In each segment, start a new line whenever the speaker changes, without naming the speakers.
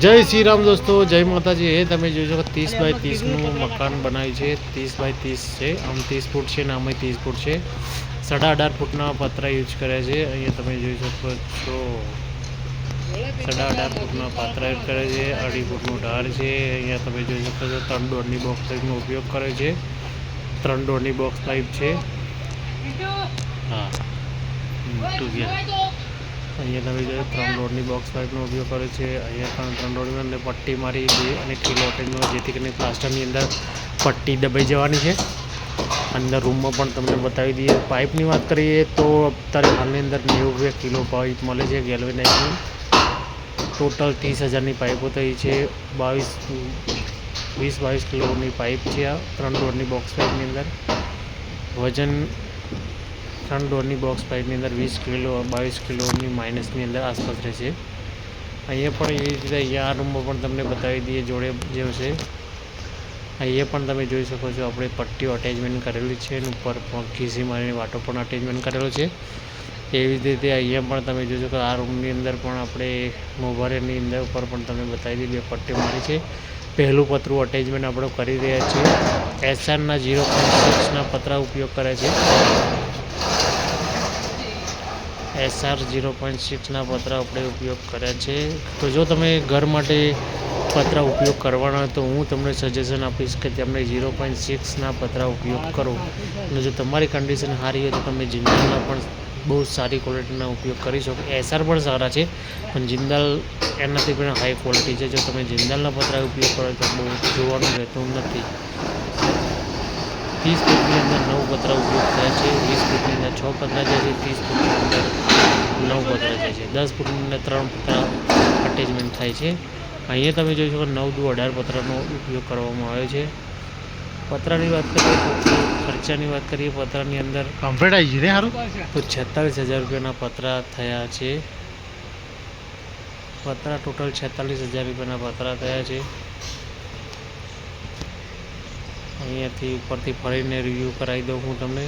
જય શ્રી રામ દોસ્તો જય માતાજી. એ તમે જોઈ શકો ત્રીસ બાય ત્રીસનું મકાન બનાવ્યું છે. ત્રીસ બાય ત્રીસ છે. આમ ત્રીસ ફૂટ છે ને આમે ત્રીસ ફૂટ છે. સાડા અઢાર ફૂટના પતરા યુઝ કર્યા છે. અહીંયા તમે જોઈ શકો છો. સાડા અઢાર ફૂટના પાત્રા યુઝ કરે છે. અઢી ફૂટનું ઢાર છે. અહીંયા તમે જોઈ શકો છો ત્રણ દોઢની બોક્સ પાઇપનો ઉપયોગ કરે છે. ત્રણ દોઢની બોક્સ પાઇપ છે. હા. ટુ ગયા. અહીંયા નવી જોઈએ ત્રણ રોડની બોક્સ પાઇપનો ઉપયોગ કરે છે. અહીંયા પણ ત્રણ રોડની અંદર પટ્ટી મારી બે અને કિલો અટેચમાં જેથી કરીને પ્લાસ્ટરની અંદર પટ્ટી દબાઈ જવાની છે. અંદર રૂમમાં પણ તમને બતાવી દઈએ. પાઇપની વાત કરીએ તો અત્યારે હાલની અંદર નેવું રૂપિયા કિલો પાઇપ મળે છે ગેલવેનાઇઝની ટોટલ ત્રીસ હજારની પાઇપો થઈ છે. બાવીસ, વીસ બાવીસ કિલોની પાઇપ છે આ ત્રણ રોડની બોક્સ પાઇપની અંદર. વજન ત્રણ ડોરની બોક્સ પાઇપની અંદર વીસ કિલો, બાવીસ કિલોની માઇનસની અંદર આસપાસ રહેશે અહીંયા પણ એવી રીતે અહીંયા આ રૂમમાં પણ તમને બતાવી દઈએ જોડે જેવું છે. અહીંયા પણ તમે જોઈ શકો છો આપણે પટ્ટીઓ અટેચમેન્ટ કરેલી છે અને ઉપર પણ મારીને વાટો પણ અટેચમેન્ટ કરેલો છે. એવી જ રીતે અહીંયા પણ તમે જોઈ શકો આ રૂમની અંદર પણ આપણે મોભારેની અંદર ઉપર પણ તમે બતાવી દઈએ પટ્ટી મારી છે. પહેલું પતરું અટેચમેન્ટ આપણે કરી રહ્યા છીએ. એસઆરના ઝીરો પોઈન્ટ સિક્સના પતરા ઉપયોગ કરે છે. એસઆર ઝીરો પોઈન્ટ સિક્સના પતરા આપણે ઉપયોગ કર્યા છે. તો જો તમે ઘર માટે પતરા ઉપયોગ કરવાના હોય તો હું તમને સજેશન આપીશ કે તમે ઝીરો પોઈન્ટ સિક્સના પતરા ઉપયોગ કરો. અને જો તમારી કન્ડિશન સારી હોય તો તમે જિંદાલના પણ બહુ સારી ક્વોલિટીના ઉપયોગ કરી શકો. એસઆર પણ સારા છે, પણ જિંદાલ એનાથી પણ હાઈ ક્વોલિટી છે. જો તમે જિંદાલના પતરા ઉપયોગ કરો તો બહુ જોવાનું રહેતું નથી. ત્રીસ ફૂટની અંદર નવ પતરા ઉપયોગ થાય છે. વીસ ફૂટની અંદર છ પતરા જાય છે. ત્રીસ ફૂટની અંદર નવ પતરા જાય છે. દસ ફૂટની અંદર ત્રણ પતરા અટેચમેન્ટ થાય છે. અહીંયા તમે જોઈ શકો નવ દુ અઢાર પતરાનો ઉપયોગ કરવામાં આવ્યો છે. પતરાની વાત કરીએ તો ખર્ચાની વાત કરીએ પતરાની અંદર
કમ્પ્લીટ આવી ને સારું
તો છેતાલીસ હજાર રૂપિયાના પતરા થયા છે. પતરા ટોટલ છેતાલીસ હજાર રૂપિયાના પતરા થયા છે. અહીંયાથી ઉપરથી ફરીને રિવ્યૂ કરાવી દઉં હું તમને.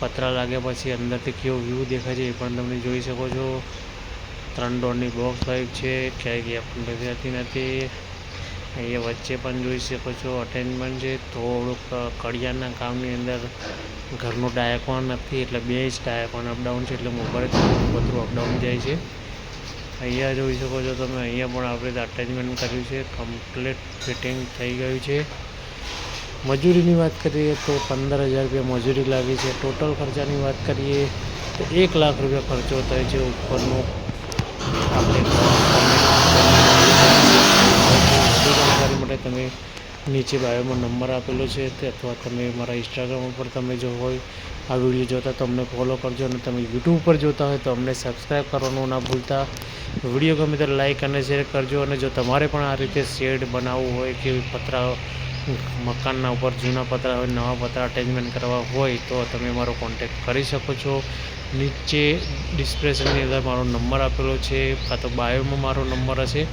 પતરા લાગ્યા પછી અંદરથી કેવો વ્યૂ દેખાય છે એ પણ તમે જોઈ શકો છો. ત્રણ ડોરની બોક્સ પાઇપ છે, ક્યાંય ગયા પણ દેખાતી નથી. અહીંયા વચ્ચે પણ જોઈ શકો છો અટેચમેન્ટ છે. થોડુંક કડિયાના કામની અંદર ઘરનો ડાયકોન નથી, એટલે બે જ ડાયકોન અપડાઉન છે, એટલે મોબાઈલ થોડું બધું અપડાઉન જાય છે. અહીંયા જોઈ શકો છો તમે, અહીંયા પણ આપણે અટેચમેન્ટ કર્યું છે. કમ્પ્લીટ ફિટિંગ થઈ ગયું છે. મજૂરીની વાત કરીએ તો પંદર હજાર રૂપિયા મજૂરી લાગી છે. ટોટલ ખર્ચાની વાત કરીએ તો એક લાખ રૂપિયા ખર્ચો થાય છે ઉપરનો. આપણે જાણકારી માટે તમે નીચે બાયોમાં નંબર આપેલો છે તે અથવા તમે મારા ઇન્સ્ટાગ્રામ ઉપર તમે જો હોય આ વીડિયો જોતા તો અમને ફોલો કરજો અને તમે યુટ્યુબ ઉપર જોતા હોય તો અમને સબસ્ક્રાઈબ કરવાનું ના ભૂલતા. વીડિયો ગમે ત્યારે લાઇક અને શેર કરજો અને જો તમારે પણ આ રીતે શેડ બનાવવું હોય કે પતરા મકાનના ઉપર જૂના પતરા હોય, નવા પતરા અટેચમેન્ટ કરવા હોય તો તમે મારો કોન્ટેક્ટ કરી શકો છો. નીચે ડિસ્ક્રિપ્શનની અંદર મારો નંબર આપેલો છે, કાં તો બાયોમાં મારો નંબર હશે,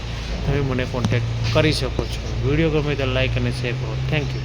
તમે મને કોન્ટેક્ટ કરી શકો છો. વીડિયો ગમે તો લાઈક અને શેર કરો. Thank you